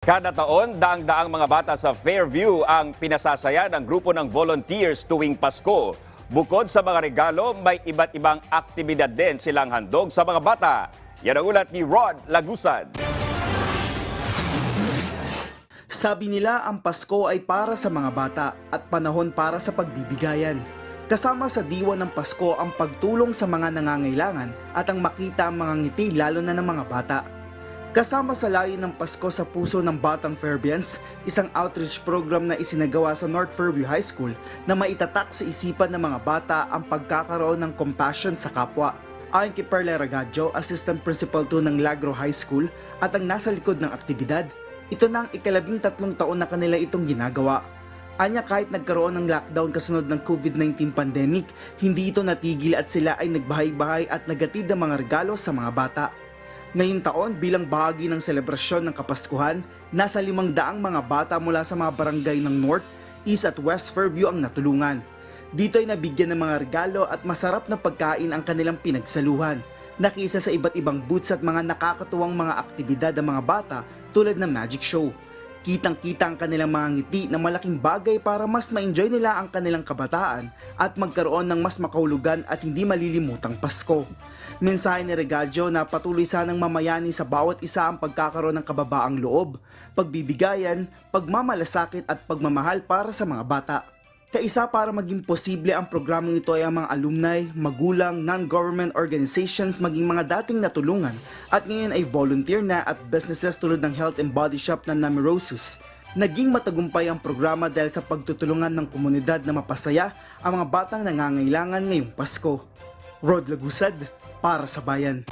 Kada taon, daang-daang mga bata sa Fairview ang pinasasaya ng grupo ng volunteers tuwing Pasko. Bukod sa mga regalo, may iba't ibang aktibidad din silang handog sa mga bata. Yan ang ulat ni Rod Lagusan. Sabi nila ang Pasko ay para sa mga bata at panahon para sa pagbibigayan. Kasama sa diwa ng Pasko ang pagtulong sa mga nangangailangan at ang makita ang mga ngiti lalo na ng mga bata. Kasama sa layo ng Pasko sa puso ng Batang Fairvians, isang outreach program na isinagawa sa North Fairview High School na maitatak sa isipan ng mga bata ang pagkakaroon ng compassion sa kapwa. Ayon kay Perla Ragaggio, Assistant Principal 2 ng Lagro High School at ang nasa likod ng aktibidad, ito na ang ikalabing tatlong taon na kanila itong ginagawa. Anya kahit nagkaroon ng lockdown kasunod ng COVID-19 pandemic, hindi ito natigil at sila ay nagbahay-bahay at nagatid ng mga regalo sa mga bata. Ngayong taon bilang bahagi ng selebrasyon ng Kapaskuhan, nasa limang daang mga bata mula sa mga barangay ng North, East at West Fairview ang natulungan. Dito ay nabigyan ng mga regalo at masarap na pagkain ang kanilang pinagsaluhan. Nakisa sa iba't ibang booths at mga nakakatuwang mga aktibidad ng mga bata tulad ng magic show. Kitang-kita ang kanilang mga ngiti na malaking bagay para mas ma-enjoy nila ang kanilang kabataan at magkaroon ng mas makahulugan at hindi malilimutang Pasko. Mensahe ni Regaggio na patuloy sanang mamayani sa bawat isa ang pagkakaroon ng kababaang loob, pagbibigayan, pagmamalasakit at pagmamahal para sa mga bata. Kaisa para maging posible ang programang ito ay ang mga alumni, magulang, non-government organizations maging mga dating natulungan at ngayon ay volunteer na at businesses tulad ng health and body shop na Namirosis. Naging matagumpay ang programa dahil sa pagtutulungan ng komunidad na mapasaya ang mga batang nangangailangan ngayong Pasko. Rod Lagusad, para sa Bayan.